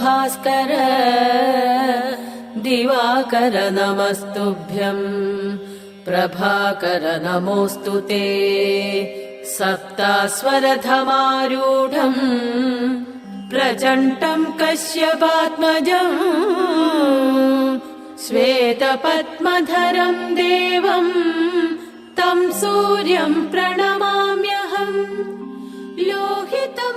भास्कर दिवाकर नमस्तुभ्यम् प्रभाकर नमोऽस्तु ते। सप्तास्वरथमारूढम् प्रचण्डम् कश्यपात्मजम् श्वेतपद्मधरम् देवम् तं सूर्यं प्रणमाम्यहम् लोहितं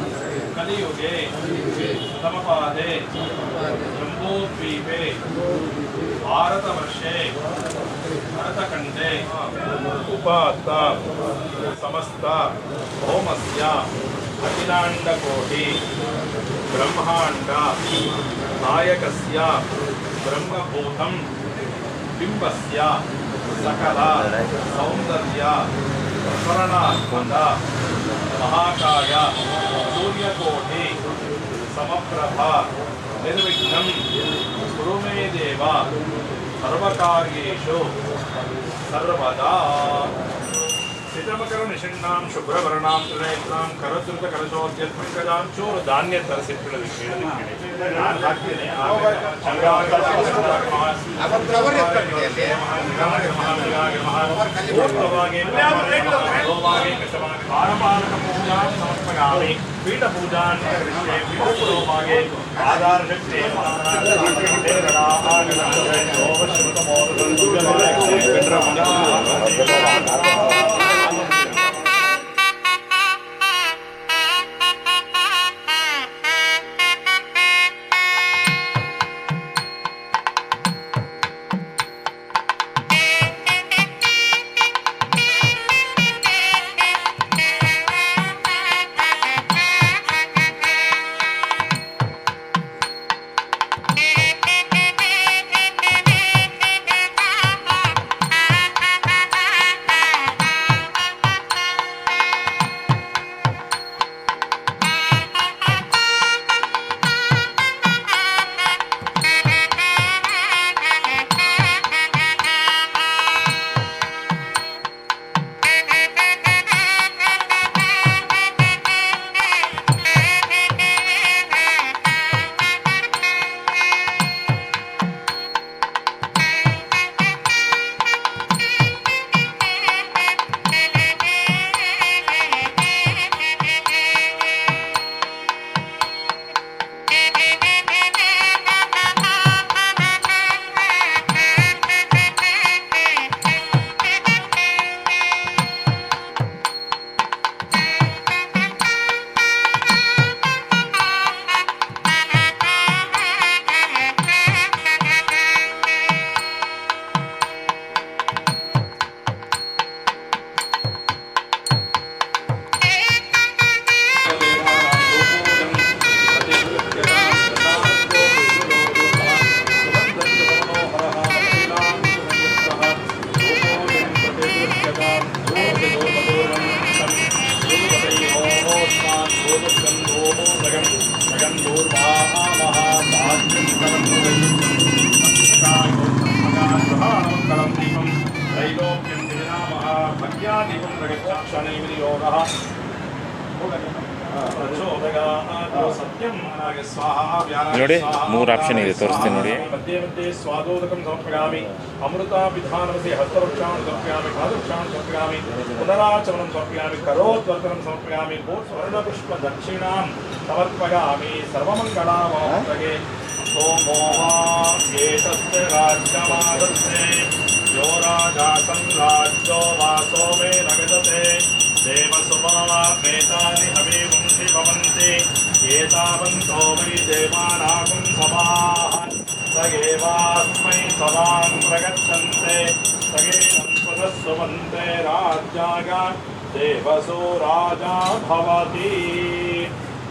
ಕಲಿಯುಗೆ ಸಮಪಾದೆ ಜಂಬೂದ್ವೀಪೆ ಭಾರತವರ್ಷೆ ಭರತಖಂಡೆ ಉಪಾತ್ತ, ಸಮಸ್ತ ಭೌಮಸ್ಯ ಅಖಿಲಾಂಡಕೋಟಿ, ಬ್ರಹ್ಮಾಂಡ, ನಾಯಕಸ್ಯ, ಬ್ರಹ್ಮಭೂತಂ, ಬಿಂಬಸ್ಯ, ಸಕಲ, ಸೌಂದರ್ಯ ಪ್ರಸರಣಾತ್ಮಕ ಮಹಾಕಾಯ सूर्यकोटि समप्रभा निर्विघ्नं कुरु मे देव सर्वकार्येषु सर्वदा ஷண்णां शुभ्रवर्णां त्रिनेत्रां करद्रुतकरचोद्यत्पङ्कजां चोरधान्यतरसिप्पिणदि समर्पयामि पीठपूजान् विभोपुरोभागे आधारशक्ते श्रुतमोदकं नोड़ी ಮೂರು ಆಪ್ಷನ್ ಇದೆ ತೋರಿಸ್ತೀನಿ ನೋಡಿ यो राजासङ्गाज्यो देवानागुं समाः स एवास्मै सदां प्रगच्छन्ते सगेनं पुनस्सुवन्ते राज्याय देवसो राजा भवति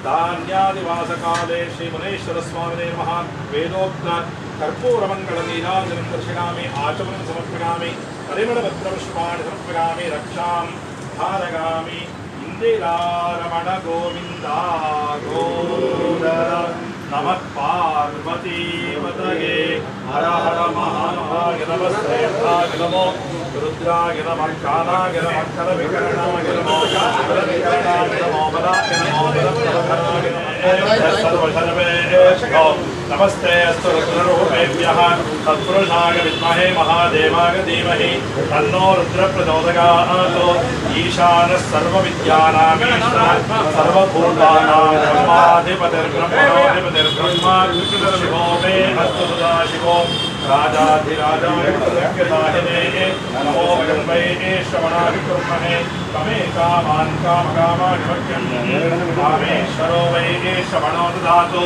धान्यादिवासकाले श्रीमुनेश्वरस्वामिने नमः वेदोक्त कर्पूरमङ्गलनीराजनं दर्शयामि आचमनं समर्पयामि परिमलपत्रपुष्पाणि समर्पयामि रक्षां धारयामि इन्दिरारमण गोविन्दा गोदर नमः पार्वतीपतये हर हर महाभाय नमस्ते यथाय नमो रुद्राय नमः कालाय नमः करविकरणाय नमो करविकरणाय नमो बलाय नमो बलप्रभराय नमः सर्वसर्वेभ्यो नमस्ते अस्तु रुद्ररूपेभ्यः तत्पुरुषाय विद्महे महादेवाय धीमहि तन्नो रुद्रप्रचोदयात् ईशानः सर्वविद्यानामीश्वरः सर्वभूतानां ब्रह्माधिपतिर्ब्रह्मणोऽधिपतिर्ब्रह्मा शिवो मे अस्तु सदा शिवो राजाधिराजाय कृतज्ञताहिने नमो वै श्रवणाभिकुर्महे तमे कामान् कामकामाधिपत्यं कामेश्वरो वै श्रवणो ददातु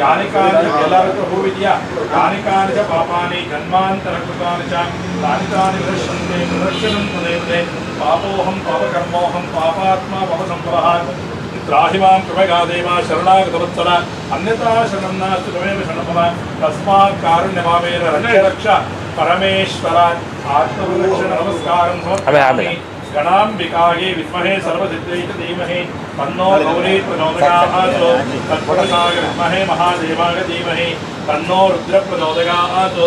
యానికాని జలరత భూవిద్య యానికాని చ పాపాని జన్మాంతర కృతాని చ తాని తాని వినశ్యంతే వినశ్యనం తదేవదే పాపోహం పాపకర్మోహం పాపాత్మా పాప సంప్రహారం త్రాహిమాం కృపగాదేవ శరణాగతవత్సల అన్యతా శరణం నాస్తు కమేవ శరణఫల తస్మాత్ కారుణ్యమావేన రక్ష రక్ష పరమేశ్వర ఆత్మరక్షణ నమస్కారం సమర్పయామి गणाम्बिकायै विद्महे सर्वसिद्धै च धीमहि तन्नो गौरी प्रचोदयात् तत्पुरुषाय विद्महे महादेवाय धीमहि तन्नो रुद्र प्रचोदयात्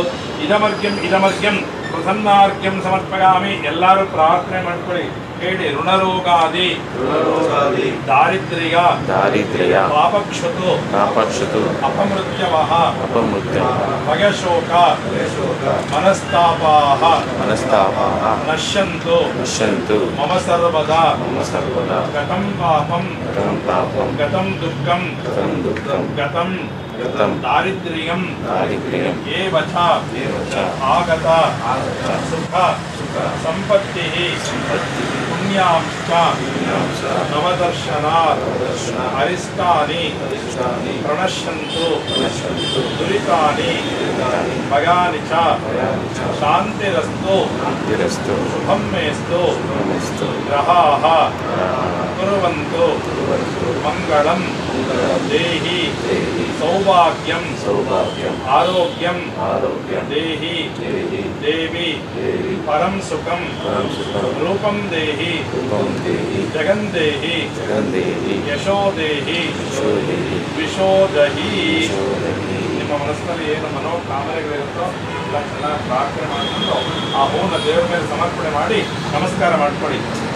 ಇದಮರ್ಗ್ಯಂ ಇದಮರ್ಗ್ಯಂ ಪ್ರಸನ್ನಾರ್ಘ್ಯಂ ಸಮರ್ಪಯಾಮಿ ಎಲ್ಲರೂ ಪ್ರಾರ್ಥನೆ ಮಾಡ್ಕೊಳ್ಳಿ ಹೇಳಿ ಋಣರೋಗಾದಿ ದಾರಿದ್ರ್ಯ ದಾರಿದ್ರ್ಯ ಪಾಪಕ್ಷತು ಪಾಪಕ್ಷತು ಅಪಮೃತ್ಯವಹ ಅಪಮೃತ್ಯ ಭಯಶೋಕ ಮನಸ್ತಾಪಾಹ ಮನಸ್ತಾಪಾಹ ನಶ್ಯಂತು ನಶ್ಯಂತು ಮಮ ಸರ್ವದ ಮಮ ಸರ್ವದ ಗತಂ ಪಾಪಂ ಗತಂ ಪಾಪಂ ಗತಂ ದುಃಖಂ ಗತಂ ದುಃಖಂ ಗತಂ గతం దారిద్ర్యం దారిద్ర్యం. ఏవ చ ఏవ చ ఆగత. సుఖ. సంపత్తి. పుణ్యాంశ్చ. నవదర్శనాత్. అరిష్టాని. ప్రణశ్యంతు. దురితాని. భయాని చ. శాంతిరస్తు. తిరస్తు శుభం మేస్తు నమస్తు గ్రహాः కుర్వంతు మంగళం దేహి సౌభాగ్యం సౌభాగ్యం ఆరోగ్యం ఆరోగ్యం దేహి దేహి దేవి దేవి పరం సుఖం పరం సుఖం రూపం దేహి రూపం దేహి జగన్ దేహి జగన్ దేహి ಯಶೋ ದೇಹಿ యశో దేహి ವಿಶೋದಹಿ యశో దేహి ನಿಮ್ಮ ಮನಸ್ಸಿನಲ್ಲಿ ಏನು ಮನೋಕಾಮನೆಗಳಿರುತ್ತೋ ಎಲ್ಲ ಚೆನ್ನಾಗಿ ಪ್ರಾರ್ಥನೆ ಮಾಡಿಕೊಂಡು ಆ ಹೂನ ದೇವರ ಮೇಲೆ ಸಮರ್ಪಣೆ ಮಾಡಿ ನಮಸ್ಕಾರ ಮಾಡ್ಕೊಳ್ಳಿ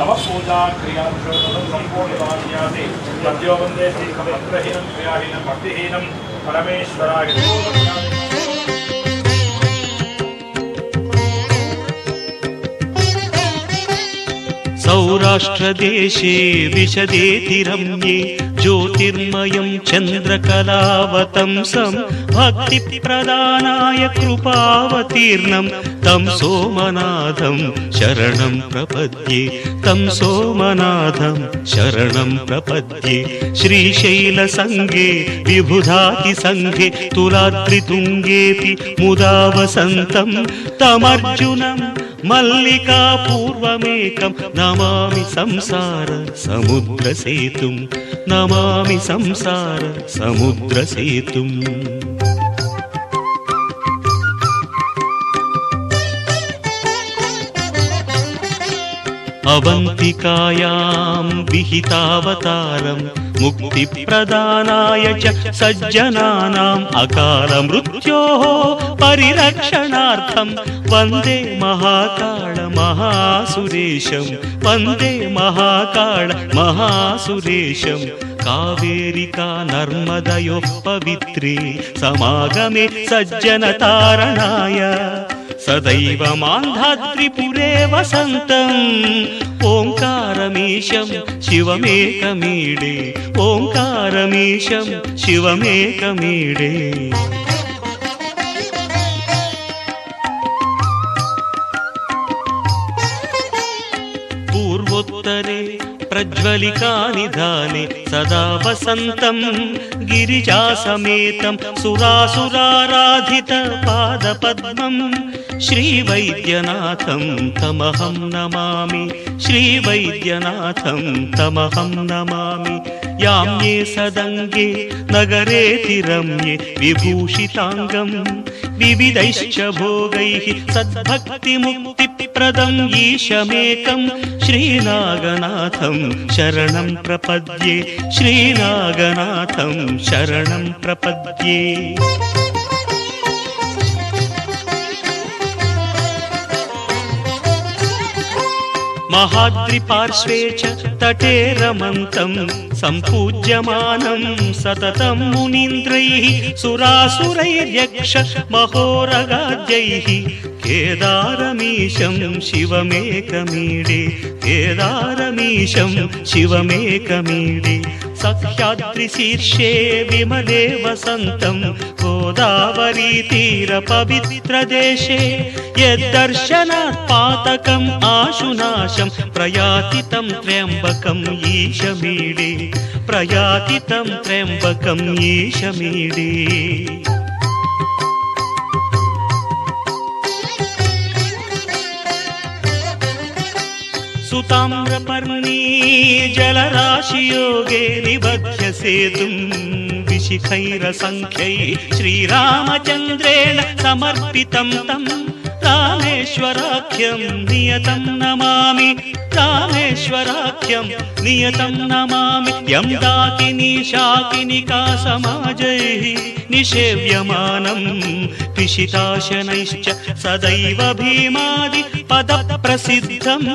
तवपूजाक्रियां श्रोतुं सम्पूर्णमान्यासि सद्यो वन्दे श्रीकवत्रहीनं क्रियाहीनं भक्तिहीनं परमेश्वराय सौराष्ट्रदेशे विशदेति रम्ये ज्योतिर्मयं चन्द्रकलावतंसं भक्तिप्रदानाय कृपावतीर्णं तं सोमनाथं शरणं प्रपद्ये तं सोमनाथं शरणं प्रपद्ये श्रीशैलसङ्गे विबुधातिसङ्गे तुलाद्रितुङ्गेऽपि मुदा वसन्तं तमर्जुनम् మల్లికా పూర్వమేకం. నమామి సంసార సముద్ర సేతుం. నమామి సంసార సముద్ర సేతుం. अवन्तिकायां विहितावतारम् मुक्तिप्रदानाय च सज्जनानाम् अकालमृत्योः परिरक्षणार्थं वन्दे महाकाळ महासुरेशं वन्दे महाकाळ महासुरेशं कावेरिका नर्मदयोः पवित्रे समागमे सज्जनतारणाय सदैव मान्धात्रिपुरे वसन्तम् ओङ्कारमीशं शिवमेकमीडे ओङ्कारमीशं शिवमेकमीडे पूर्वोत्तरे प्रज्वलिकानिधाने सदा वसन्तं गिरिजासमेतं सुरासुराराधित पादपद्मं श्रीवैद्यनाथं तमहं नमामि श्रीवैद्यनाथं तमहं नमामि याम्ये सदङ्गे नगरेति रम्ये विभूषिताङ्गम् विविधैश्च भोगैः सद्भक्तिमुक्तिप्रदम् ईशमेकं श्रीनागनाथं शरणं प्रपद्ये श्रीनागनाथं शरणं प्रपद्ये महाद्रिपार्श्वे च तटे रमन्तं सम्पूज्यमानं सततं मुनीन्द्रैः सुरासुरैर्यक्ष महोरगाद्यैः केदारमीशं शिवमेकमीडे केदारमीशं शिवमेकमीडे सख्याद्रिशीर्षे विमले वसन्तं गोदावरीतीरपवित्रदेशे यद्दर्शनात् पातकम् आशुनाशं प्रयाति तं त्र्यम्बकम् ईशमीडे प्रयाति तं त्र्यम्बकम् ईशमीडे सुताम्रपर्णी जलराशियोगे निबध्य सेतुं विशिखैरसङ्ख्यै श्रीरामचन्द्रेण समर्पितं तं रामेश्वराख्यं नियतं नमामि रामेश्वराख्यं नियतं नमामि यं दाकिनी शाकिनिका समाजैः निषेव्यमानं पिशिताशनैश्च सदैव भीमादि पदप्रसिद्धम्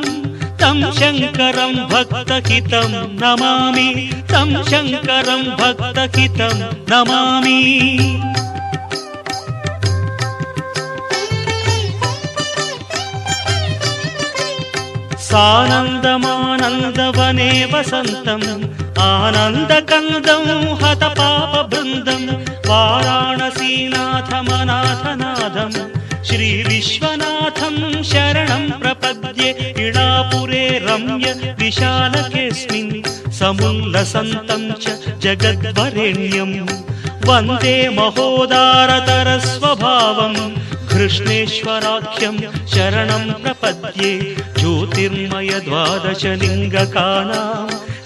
तं शङ्करं भक्तहितं नमामि तं शङ्करं भक्तहितं नमामि सानन्दमानन्दवने वसन्तम् आनन्दकन्दं हतपापबृन्दं वाराणसीनाथमनाथनाथं श्रीविश्वनाथं शरणं प्रपद्ये इडापुरे रम्य विशालकेऽस्मिन् समुल्लसन्तं च जगद्वरेण्यम् वन्दे महोदारतरस्वभावम् कृष्णेश्वराख्यं शरणं प्रपद्ये ज्योतिर्मय द्वादशलिङ्गकानां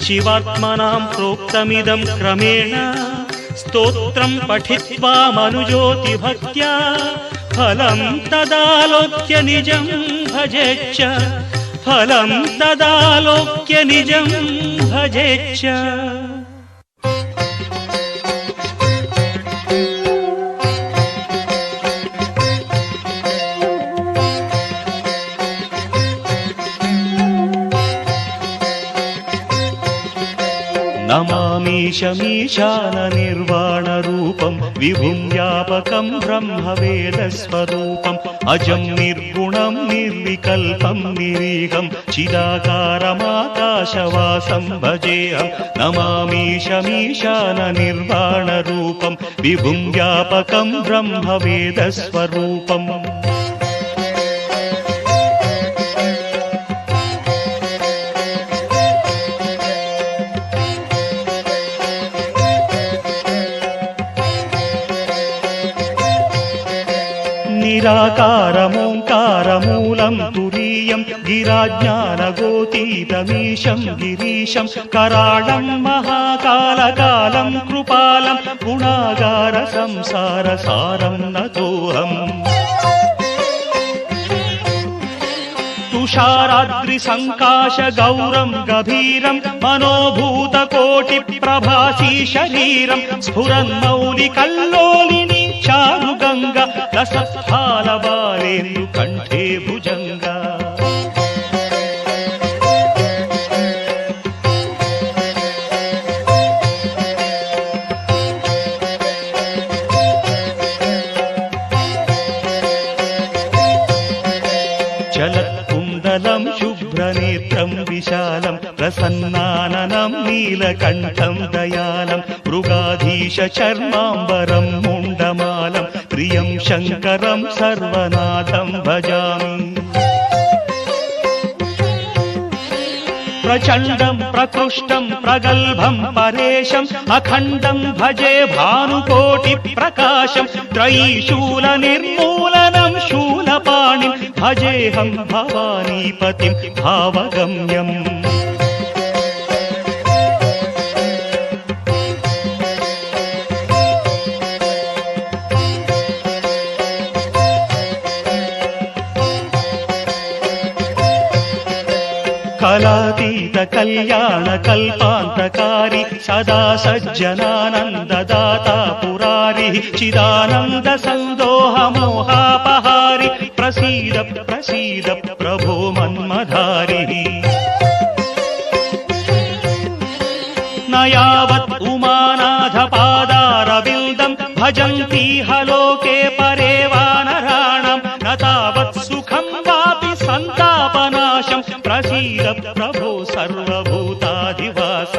शिवात्मनां प्रोक्तमिदं क्रमेण स्तोत्रं पठित्वा मनुज्योतिभक्त्या ఫలం తదాలోక్య నిజం భజేచ్చ ఫలం తదాలోక్య నిజం భజేచ్చ भजेच्च नमामीशमीशाननिर्वाणरूपं विभुं व्यापकं ब्रह्मवेदस्वरूपम् अजं निर्गुणं निर्विकल्पं निरीहं चिदाकारमाकाशवासं भजेऽहं नमामीशमीशाननिर्वाणरूपं विभुं व्यापकं ब्रह्मवेदस्वरूपम् निराकारमोङ्कारमूलं तुरीयं गिराज्ञानगोतीतमीशं गिरीशं कराळं महाकालकालं कृपालं गुणागारसंसारसारं नतोऽहम् तुषाराद्रिसङ्काश गौरं गभीरं मनोभूतकोटि प्रभासी शरीरं स्फुरन्मौलिकल्लोलिनी చారుగంగ దశస్థాల వారేందు కంఠే భుజంగ. చలత్కుందలం విశాలం ప్రసన్నాననం నీలకంఠం దయాలం మృగాధీశ చర్మాంబరం నందమాలం ప్రియం శంకరం సర్వనాథం భజామి. ప్రచండం ప్రకృష్టం ప్రగల్భం పరేశం అఖండం భజే భానుకోటి ప్రకాశం. త్రయీశూల నిర్మూలనం శూలపాణిం భజేహం భవానీపతిం భావగమ్యం. కళాతీత కళ్యాణ కల్పాంతకారి సదా సజ్జనానందదాత పురారి చిదానంద సందోహ మోహాపహారి ప్రసీద ప్రసీద ప్రభో మన్మధారి. నయావత్ ఉమానాథ పాదారవిందం భజంతీహ లోకే పరే సశీల ప్రభో సర్వభూతాధివాస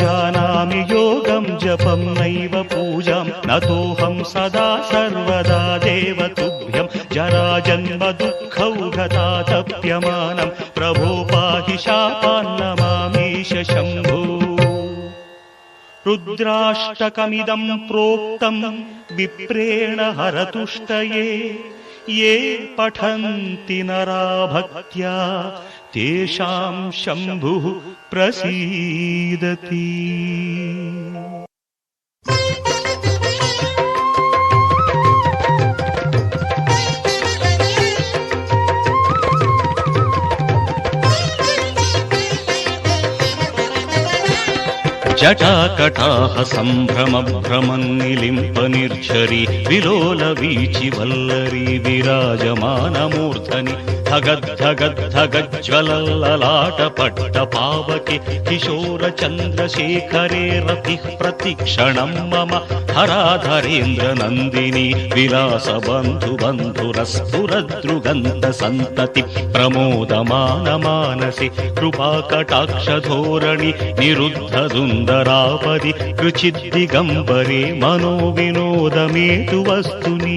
జానామి యోగం జపం నైవ పూజాం నతోహం సదా సర్వదా దేవతుభ్యం జరా జన్మ దుఃఖౌ గతాతప్యమానం प्रभो पाहि शापान्नमामीश शम्भो। रुद्राष्टकमिदं प्रोक्तं विप्रेण हरतुष्टये ये पठन्ति नरा भक्त्या तेषां शम्भुः प्रसीदति జటాకటాహ సంభ్రమ భ్రమన్నిలింప నిర్ఝరి విలోల వీచి వల్లరి విరాజమానమూర్ధని ధగద్ధగద్ధగజ్వలలాట పట్ట పావకి కిశోర చంద్రశేఖరే రతి ప్రతిక్షణం మమ హరాధరేంద్ర నందిని విలాస బంధు బంధురస్ఫురద్రుగంధ సంతతి ప్రమోదమాన మానసి కృపాకటాక్ష ధోరణి నిరుద్ధ సుందరాపది కృచిద్దిగంబరే మనో వినోదమేతు వస్తుని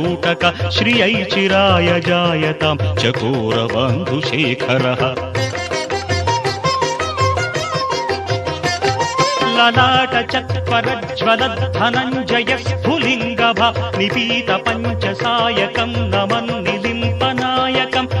స్ఫురత్వగుత్తరీయ మేదురి మనో వినోదమద్భుతం విభర్తు భూత భర్తరి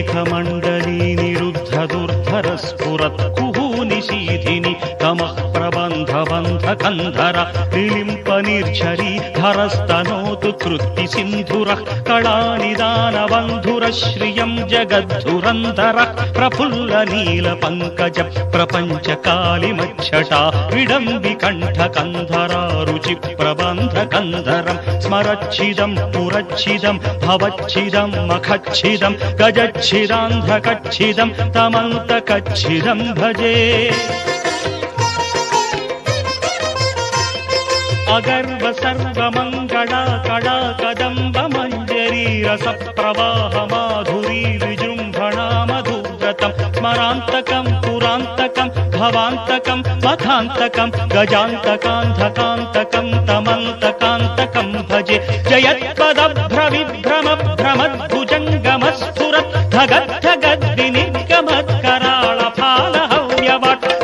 నవీన మేఘమండలీ నిరుద్ధ తమ ప్రబంధ బంధ కంధర విలింప నిర్ఝరి ధరస్తనోతు కృత్తి సింధుర కళానిదాన బంధుర శ్రియం జగద్ధురంధర ప్రఫుల్ల నీల పంకజ ప్రపంచ కాలి కాళిమచ్చటా విడంబి కంఠ కంధరా రుచి ప్రబంధ కంధరం స్మరచ్చిదం పురచ్చిదం భవచ్చిదం మఖచ్చిదం గజచ్చిదాంధకచ్చిదం తమంతకచ్చిదం భజే. అగర్వ సర్వమంగళ కళా కదంబ మంజరీ రస ప్రవాహ మాధురీ విజృంభణా మధువ్రతం స్మరాంతకం పురాంతకం భవాంతకం మథాంతకం గజాంతకాంధకాంతకం తమంతకాంతకం భజే జయత్పదభ్రవిభ్రమ భ్రమద్భుజంగమస్ఫురత్ ధగద్ధగద్వినిగమత్కరాళ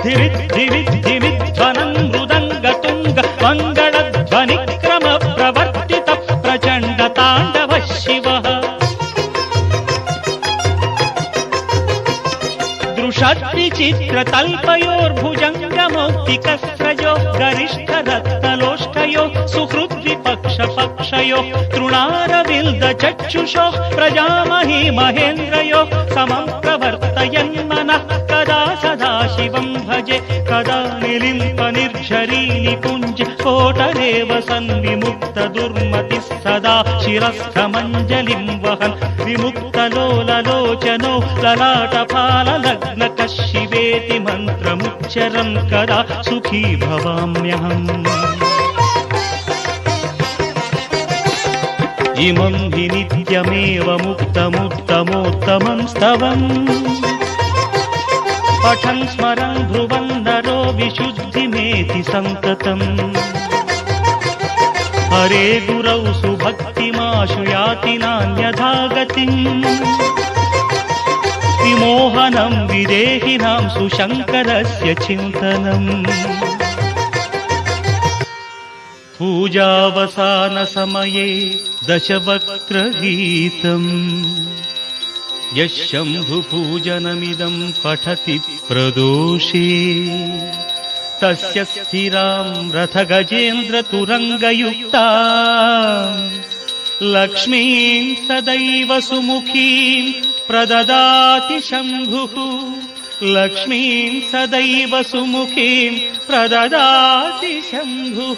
హవ్యవట్ ధిరి ధిరి ధిరి ధ్వనం మృదంగ తుంగ మంగళ ధ్వని క్రమ ప్రవర్తిత ప్రచండ తాండవ శివ దృషద్విచిత్రతల్పయోర్భుజంగమౌక్తికస్రజో గరిష్ఠరత్నలోష్టయో సుహృద్విపక్షపక్షయో తృణారవిల్ద భజే కదా నిలింప నిర్ఝరీ నిపుంజ కోటరేవ సన్విముక్త దుర్మతి సదా శిరస్థమంజలిం వహన్ విముక్తలోలలోచనో లలాటపాల లగ్న కశివేతి మంత్రముచ్చరం కదా సుఖీ భవామ్యహం. ఇమం హి నిత్యమేవ ముక్తముత్తమోత్తమం స్తవం. పఠన్ స్మరన్ ధ్రువం నరో విశుద్ధిమేతి సంతతం హరే గురౌ సుభక్తిమాశు యాతి నాన్యథా గతిం విమోహనం విదేహినాం సుశంకరస్య చింతనం పూజావసాన సమయే यः शम्भुभूजनमिदम् पठति प्रदोषी। तस्य स्थिराम् रथगजेन्द्रतुरङ्गयुक्ता। तुरङ्गयुक्ता सदैव सुमुखीम् प्रददाति शम्भुः। लक्ष्मीम् सदैव सुमुखीम् प्रददाति शम्भुः।